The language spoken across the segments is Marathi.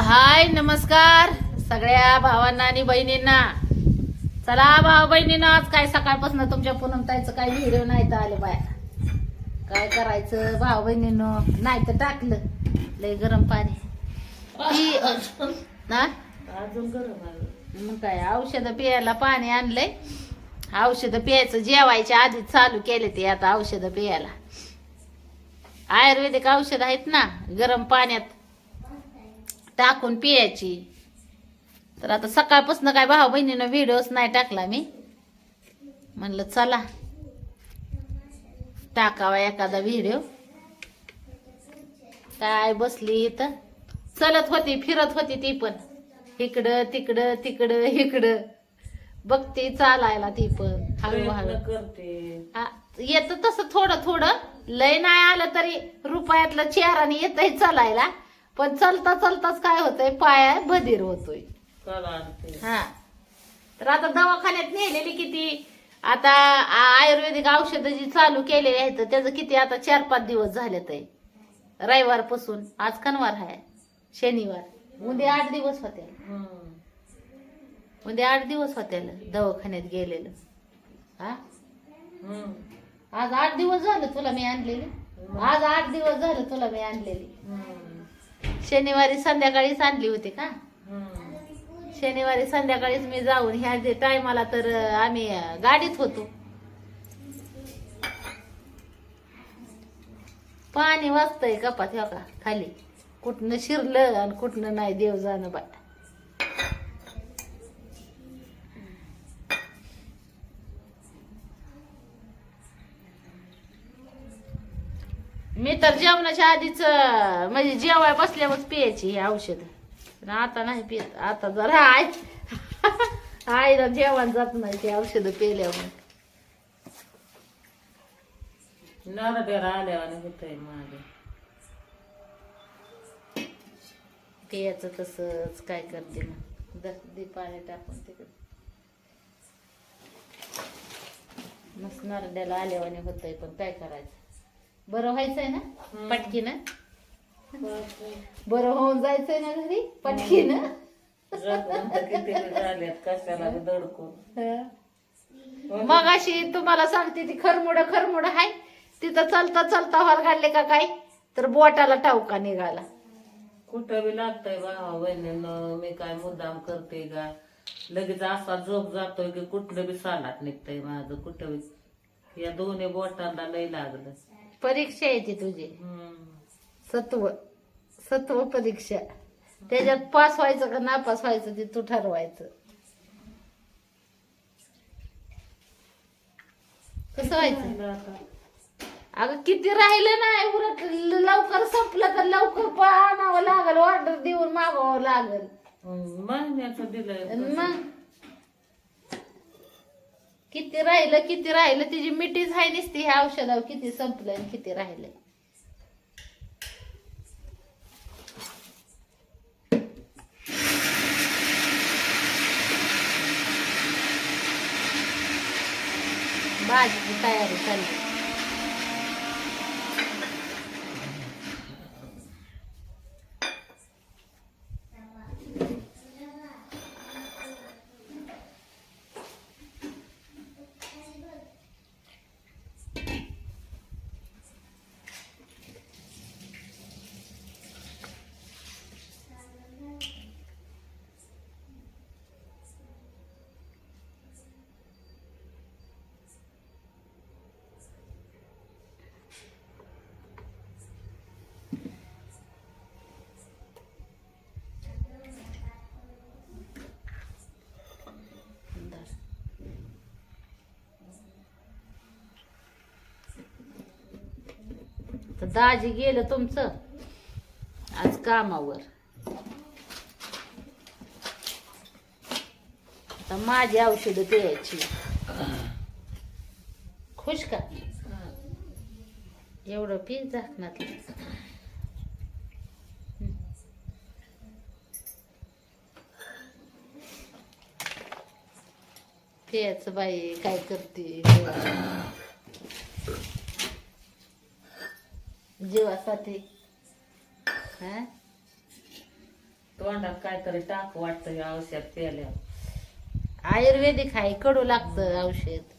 हाय नमस्कार. सगळ्या भावांना आणि बहिणींना. चला भाऊ बहिणींना आज काय सकाळपासून तुमच्या पूनम ताईचं काय व्हिडिओ नाही तर आले बाया. काय करायचं भाऊ बहिणीनं? नाही तर टाकलं. लय गरम पाणी. ती ना अजून गरम आहे. मग काय औषधं पियायला पाणी आणलंय. औषधं पियायचं जेवायच्या आधी चालू केले ते आता औषधं पियायला. आयुर्वेदिक औषध आहेत ना गरम पाण्यात. टाकून पियायची तर आता सकाळपासून काय भाऊ बहिणीनं व्हिडिओच नाही टाकला मी. म्हणलं चला टाकावा एखादा व्हिडिओ काय बसली इथं? चलत होती फिरत होती ती पण. इकडं तिकडं तिकडं इकडं. बघते चालायला ती पण हळूहळू. करते. येतं तसं थोडं थोडं. लय नाही आलं तरी रुपयातलं चेहराने येतंय चालायला. पण चलता चलताच काय होतंय? पाया बधीर होतोय. हा. तर आता दवाखान्यात नेलेली किती? आता आयुर्वेदिक औषधं जी चालू केलेली आहेत त्याचं किती? आता चार पाच दिवस झाले ते रविवारपासून. आज कनवार आहे. शनिवार. उद्या आठ दिवस होते. उद्या आठ दिवस होते दवाखान्यात गेलेलं. हा. आज आठ दिवस झालं तुला मी आणलेली. आज आठ दिवस झालं तुला मी आणलेली. शनिवारी संध्याकाळीच आणली होती का. शनिवारी संध्याकाळीच मी जाऊन ह्या जे टायमाला तर आम्ही गाडीत होतो. पाणी वाजतंय कपात ह्या का खाली. कुठनं शिरलं आणि कुठनं नाही देव जाणं बाय मी तर जेवणाच्या आधीच म्हणजे जेवाय बसल्यावरच पियायची ही औषध. पण आता नाही पित. आता जरा आय आईला जेवण जात नाही ते औषध पिल्यावर. नरड्याला आल्यावाने होतंय माझ्या पियाचं तसंच काय करते मग? दे पाणी टाकून तिकडे. मस्त नरड्याला आल्यावाने होतंय पण काय करायचं? बरं व्हायचंय ना. पटकीनं? बरं होऊन जायचंय ना घरी? पटकीनं? कशाला दडकून मग अशी तुम्हाला सांगते ती खरमुड खरमुड हाय. तिथं चलता चलता हॉल काढले का काय? तर बोटाला टावका निघाला. कुठं बी लागतंय भावा बहिणीनं मी काय मुद्दाम करते का? लगेच असा झोप जातोय की कुठलं बी सालाट निघतंय माझं कुठं बी. या दोन्ही बोटांना लय लागलं. परीक्षा येते तुझी. सत्व सत्व परीक्षा. त्याच्यात पास व्हायचं का नापास व्हायचं ते तू ठरवायचं. कसं व्हायचं. अगं किती राहिलं नाही उलट लवकर संपलं तर लवकर पाहावं लागल ऑर्डर देऊन मागवावं लागल. महिन्याचं आणि मग? किती राहिलं किती राहिलं तिची मिठीच आहे नसते ह्या औषधावर किती संपलं किती राहिलं. भाजीची तयारी चालली. तर दाजी गेलं तुमचं. आज कामावर. आता माझी औषधं द्यायची खुश का? एवढं पी झाकणातलं पियाचं बाई काय करते? जीवासाठी हा? तोंडात काहीतरी टाक वाटतं औषध प्यायल्या आयुर्वेदिक आहे कडू लागतं औषध.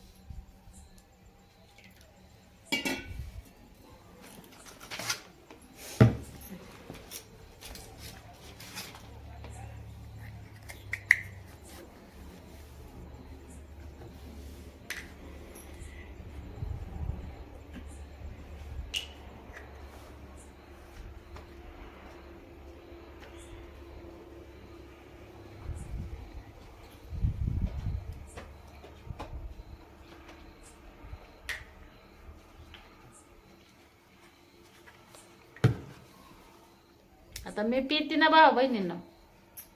आता मी पिते ना भाऊ बहिणींना.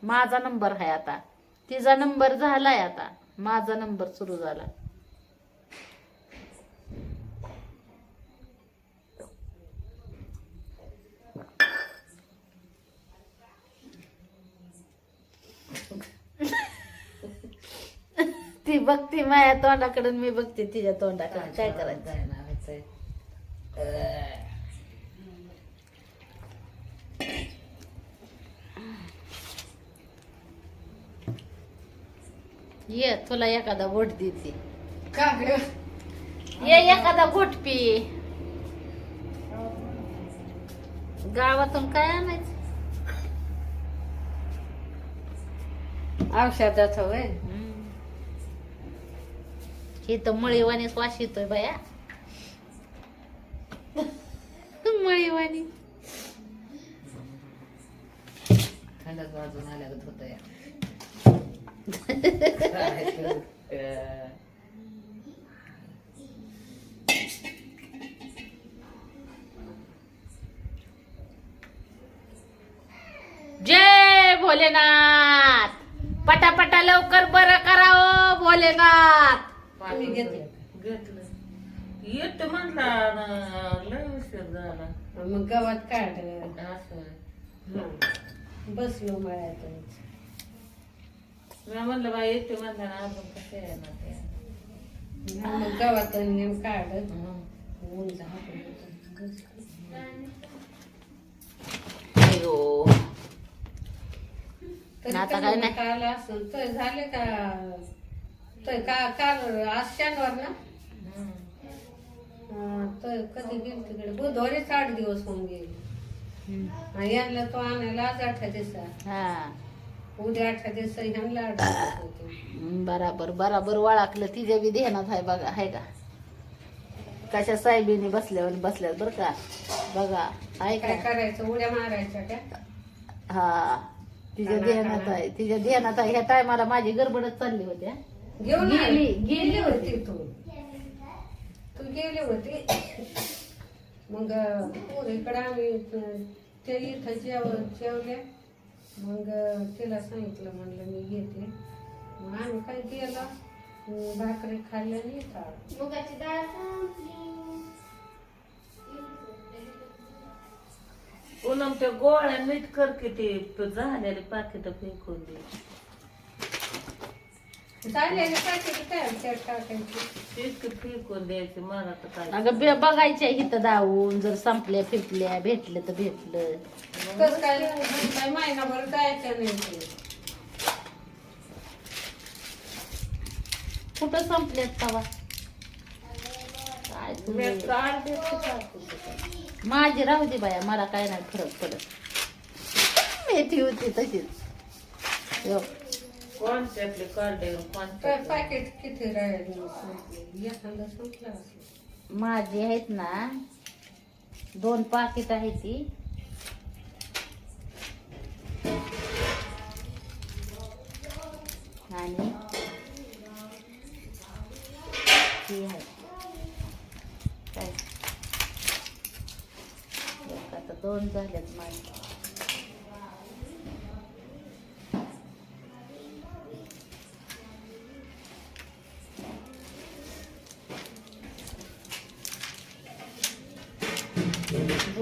माझा नंबर आहे आता. तिचा नंबर झालाय आता. माझा नंबर सुरू झाला. ती बघते माझ्या तोंडाकडून मी बघते तिच्या तोंडाकडे काय करायचं? ये तुला एखादा घोट देते. का ग? ये एखादा घोट पी. गावातून काय आणायचं? औषधाचं वय ही तर मळीवाणीच वास येतोय बाया. मळीवाणी. थंडच वाजून आल्यागत होत या जय भोलेनाथ. पटापटा लवकर बरं करावं भोलेनाथ. तुम्ही घेतलं घेतलं. येत म्हणला ना, लय उशीर झाला. मग गावात काढ असं. हं. बसलो मळ्यात मी म्हणलं बाई येते म्हणलं ना अजून कसं आहे ना ते. मग गावात नेम काढ हं. ऊन झालं. अयो. तरी आता कधी काय नाही. काल असं तर झाले का? तर का? काल आज शनिवार ना तर कधी गेली तिकडे? बुधवारीच आठ दिवस होऊन गेले. आणि यांना तो आणायला आज अठरा दिवसा हा. उद्या अठरा दिवसा ह्यांना आठ दिवस बराबर बराबर वळाकलं तिच्या बी ध्यानात आहे बघा आहे का? कशा साहेबीने बसल्यावर बसल्यात बर का? बघा आहे काय का? करायचं? उड्या मारायच्या का? हा तिच्या ध्यानात. आहे तिच्या ध्यानात आहे ह्या टायमाला माझी गडबडच चालली होती हा. घेऊन गेली- आली. गेली होती. तू. तू गेली होती. मग इकडे आम्ही अं, ते इथं जेव जेवले. मग तिला सांगितलं म्हणलं मी घेते. मग आम्ही काय गेलो अं, भाकरी खाल्ल्या आणि इथं आलो. पूनम त्या गोळ्या नीट कर किती झालेले पाकिट फेकून दे. चालेल पाकीट काय टाकायची मला तर काय अगं बे- बघायच्या इथं धावून जर संपल्या फिरल्या भेटलं तर भेटलं. कसं काय काय महिनाभर जायचं नाही कुठं संपल्यात तवा? काय तुम्ही? माझी राहू दे बाया मला काय नाही फरक पडत. मेथी होती तशीच. यो. कोणत्यातले काढले काय कोणत्यातले पाकिट किती राहिले संपले एखादं संपलं असेल माझी आहेत ना दोन पाकिट आहे ती. आणि ती आहे. काय? एक आता दोन झाल्यात माझे.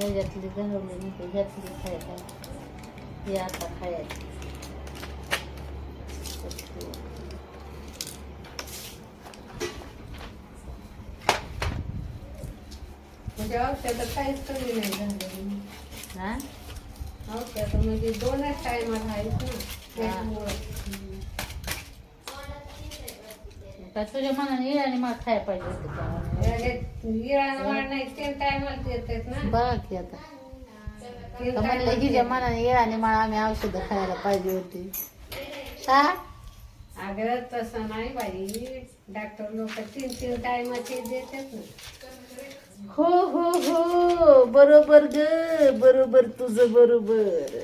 ह्याच्यातली तर ह्यातली खायला. ही आता खायची. म्हणजे औषधं काहीच कमी नाही झालं. हा? औषधं म्हणजे दोनच टायमाला आहेत ना त्याच्यामुळं. काय तुझ्या मनाने आणि मला खायला पाहिजे होतं का? इराण बघा की आता. तीन तर म्हणलं हिच्या. मनाने आणि मला आम्ही औषधं खायला पाहिजे होती. हा? अगं तसं नाही बाई. डॉक्टर लोक तीन तीन टायमाचे देतात ना. हो हो हो. बरोबर ग. बरोबर तुझं बरोबर.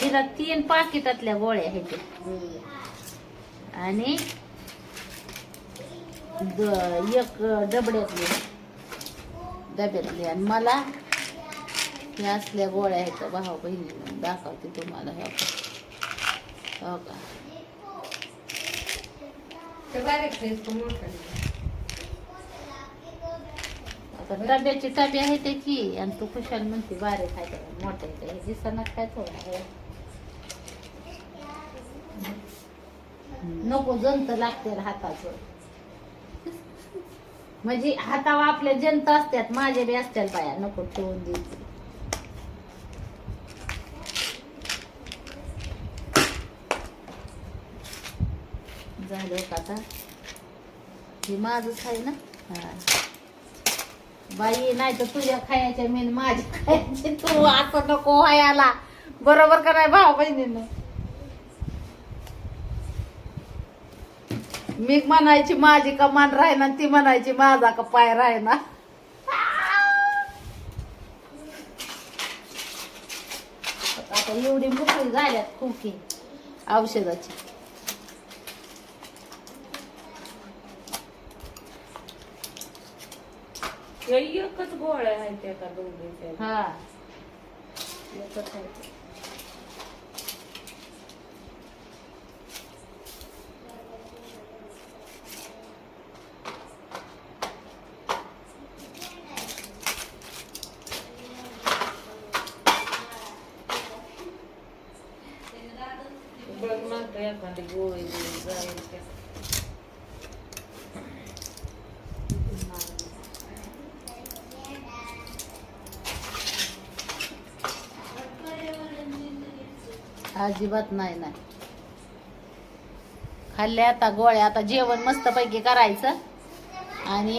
तिला तीन पाकिटातल्या गोळ्या आहेत. आणि द- एक डबड्यातली डब्यातली. आणि मला ह्या असल्या गोळ्या आहेत भाऊ बहिणी दाखवते तुम्हाला हो का? डब्याची टबी आहे त्याची आणि तू खुशाल म्हणते बारीक आहे का मोठं आहे का? हे दिसणार काय थोडं नको जंत लागते हाताचं. म्हणजे हातावर आपल्या जंत असतात माझे बी असतात बाया नको ठेवून दे झालं का आता. हे माझच आहे ना? हा. बाई नाही तर तुझ्या खायच्या मी माझ्या खायचे तू असं नको व्हायला. बरोबर का नाही भाऊ बहिणीनं? मी म्हणायची माझी का मान राहीना ती म्हणायची माझा का पाय राहीना. आता एवढी मोकळी झाल्यात खुकी. औषधाची. एकच गोळ्या आहेत त्या का दोघीच्या. हा. एकच आहे ते. बघ म्हणतो एखादी गोळी बिळी जाईल त्या. अजिबात नाही नाही. खाल्ल्या आता गोळ्या आता जेवण मस्त पैकी करायचं. आणि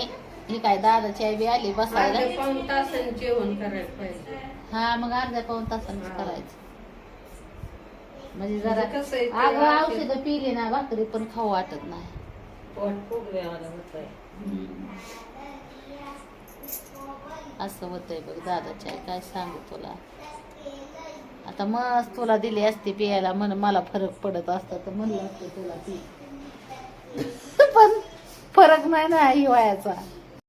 ही काय दादाची आई बी आली बसायला? तासाने जेवण करायला पाहिजे. हा मग अर्ध्या पाऊन तासानंच हा. करायचं. म्हणजे जरा म्हणजे कसं आहे ते अगं औषध- औषधं पिली ना भाकरी पण खाऊ वाटत नाही. पोट फुगल्यावाला होतंय. असं होतंय बघ दादाची आई काय सांगू तुला? आता मस्त तुला दिली असती पियाला म्हण मला फरक पडत असता तर म्हणलं असतं तुला पी पण फरक नाही ना हिवाळ्याचा